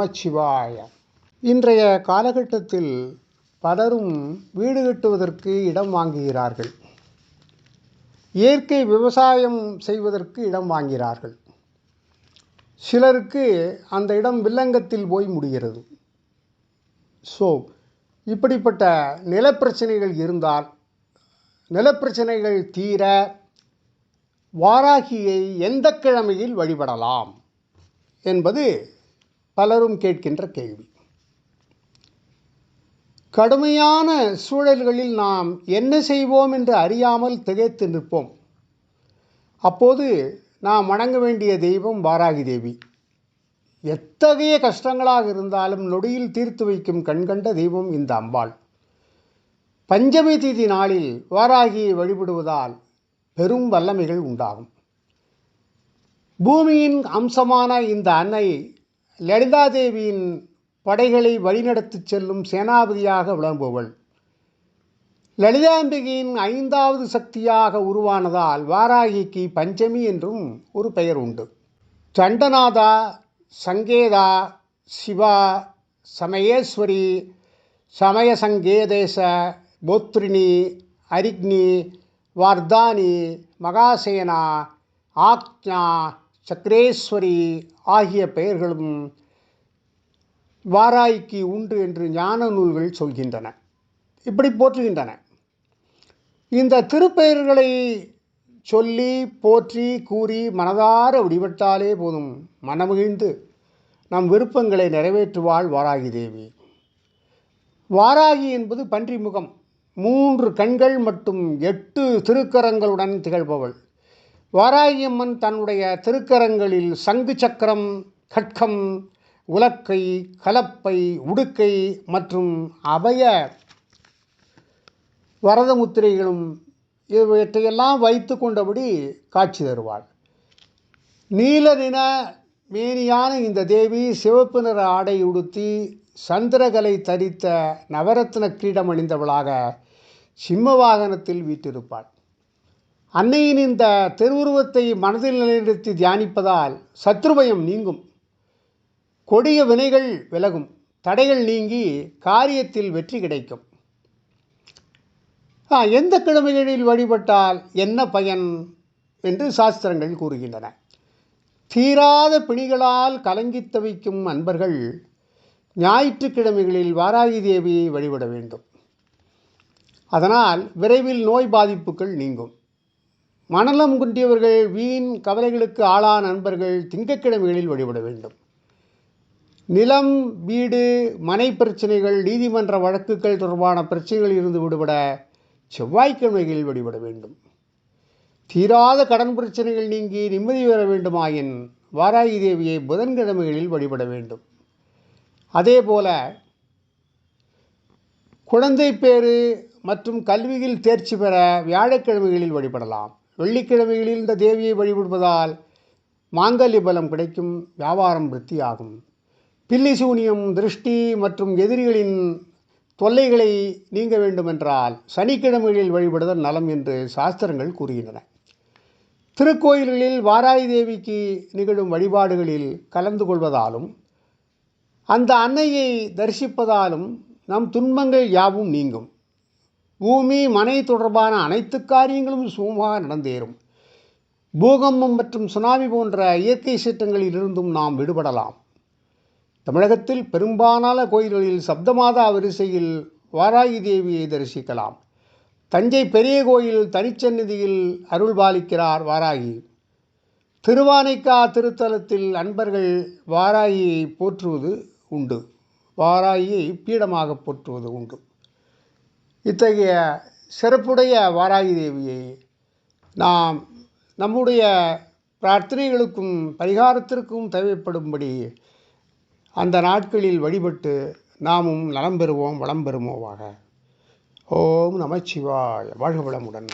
நமச்சிவாய. இன்றைய காலகட்டத்தில் பலரும் வீடு கட்டுவதற்கு இடம் வாங்குகிறார்கள். இயற்கை விவசாயம் செய்வதற்கு இடம் வாங்கிறார்கள் சிலருக்கு அந்த இடம் வில்லங்கத்தில் போய் முடிகிறது. ஸோ இப்படிப்பட்ட நிலப்பிரச்சனைகள் இருந்தால் நிலப்பிரச்சனைகள் தீர வாராகியை எந்த கிழமையில் வழிபடலாம் என்பது பலரும் கேட்கின்ற கேள்வி. கடுமையான சூழல்களில் நாம் என்ன செய்வோம் என்று அறியாமல் திகைத்து நிற்போம். அப்போது நாம் வணங்க வேண்டிய தெய்வம் வாராகி தேவி. எத்தகைய கஷ்டங்களாக இருந்தாலும் நொடியில் தீர்த்து வைக்கும் கண்கண்ட தெய்வம் இந்த அம்பாள். பஞ்சமி தீதி நாளில் வாராகியை வழிபடுவதால் பெரும் வல்லமைகள் உண்டாகும். பூமியின் அம்சமான இந்த அன்னை லலிதாதேவியின் படைகளை வழிநடத்திச் செல்லும் சேனாபதியாக விளம்புவள் லலிதாம்பிகையின் ஐந்தாவது சக்தியாக உருவானதால் வாராகிக்கு பஞ்சமி என்றும் ஒரு பெயர் உண்டு. சண்டநாதா சங்கேதா சிவா சமயேஸ்வரி சமயசங்கேதேச போத்ரினி அரிக்னி வார்தானி மகாசேனா ஆக்ஞா சக்கரேஸ்வரி ஆகிய பெயர்களும் வாராய்க்கு உண்டு என்று ஞான நூல்கள் சொல்கின்றன. இப்படி போற்றுகின்றன. இந்த திருப்பெயர்களை சொல்லி போற்றி கூறி மனதார வழிபட்டாலே போதும் மனமகிழ்ந்து நம் விருப்பங்களை நிறைவேற்றுவாள் வாராகி தேவி வாராகி என்பது பன்றி முகம் மூன்று கண்கள் மற்றும் எட்டு திருக்கரங்களுடன் திகழ்பவள். வாராகியம்மன் தன்னுடைய திருக்கரங்களில் சங்கு சக்கரம் கட்கம் உலக்கை கலப்பை உடுக்கை மற்றும் அபய வரத முத்திரைகளும் இவற்றையெல்லாம் வைத்து கொண்டபடி காட்சி தருவாள். நீல நின மேனியான இந்த தேவி சிவப்பு நிற ஆடை உடுத்தி சந்திரகலை தரித்த நவரத்ன கிரீடம் அணிந்தவளாக சிம்ம வாகனத்தில் வீட்டிருப்பாள் அன்னையின் இந்த திருவுருவத்தை மனதில் நிலைநிறுத்தி தியானிப்பதால் சத்ருபயம் நீங்கும். கொடிய வினைகள் விலகும். தடைகள் நீங்கி காரியத்தில் வெற்றி கிடைக்கும். ஆ, எந்த கிழமைகளில் வழிபட்டால் என்ன பயன் என்று சாஸ்திரங்கள் கூறுகின்றன. தீராத பிணிகளால் கலங்கித் தவிக்கும் அன்பர்கள் ஞாயிற்றுக்கிழமைகளில் வாராகி தேவியை வழிபட வேண்டும். அதனால் விரைவில் நோய் பாதிப்புகள் நீங்கும். மணலம் குன்றியவர்கள் வீண் கவலைகளுக்கு ஆளான நண்பர்கள் திங்கக்கிழமைகளில் வழிபட வேண்டும். நிலம் வீடு மனை பிரச்சனைகள் நீதிமன்ற வழக்குகள் தொடர்பான பிரச்சனைகளில் இருந்து விடுபட செவ்வாய்க்கிழமைகளில் வழிபட வேண்டும். தீராத கடன் பிரச்சனைகள் நீங்கி நிம்மதி பெற வேண்டுமாயின் வாராகி தேவியை புதன்கிழமைகளில் வழிபட வேண்டும். அதேபோல குழந்தை பேறு மற்றும் கல்வியில் தேர்ச்சி பெற வியாழக்கிழமைகளில் வழிபடலாம். வெள்ளிக்கிழமைகளில் இந்த தேவியை வழிபடுவதால் மாங்கல்ய பலம் கிடைக்கும் வியாபாரம் விருத்தியாகும். பில்லி சூனியம் திருஷ்டி மற்றும் எதிரிகளின் தொல்லைகளை நீங்க வேண்டுமென்றால் சனிக்கிழமைகளில் வழிபடுதல் நலம் என்று சாஸ்திரங்கள் கூறுகின்றன. திருக்கோயில்களில் வாராய் தேவிக்கு நிகழும் வழிபாடுகளில் கலந்து கொள்வதாலும் அந்த அன்னையை தரிசிப்பதாலும் நம் துன்பங்கள் யாவும் நீங்கும். பூமி மனை தொடர்பான அனைத்து காரியங்களும் சுமமாக நடந்தேறும். பூகம்பம் மற்றும் சுனாமி போன்ற இயற்கை சீற்றங்களில் இருந்தும் நாம் விடுபடலாம். தமிழகத்தில் பெரும்பாலான கோயில்களில் சப்தமாதா வரிசையில் வாராகி தேவியை தரிசிக்கலாம். தஞ்சை பெரிய கோயில் தனிச்சந்நிதியில் அருள் பாலிக்கிறார் வாராகி. திருவானைக்கா திருத்தலத்தில் அன்பர்கள் வாராகியை போற்றுவது உண்டு. வாராகியை பீடமாக போற்றுவது உண்டு. இத்தகைய சிறப்புடைய வாராகி தேவியை நாம் நம்முடைய பிரார்த்தனைகளுக்கும் பரிகாரத்திற்கும் தேவைப்படும்படி அந்த நாட்களில் வழிபட்டு நாமும் நலம் பெறுவோம் வளம் பெறுவோமாக. ஓம் நமச்சிவாய. வாழ்க வளமுடன்.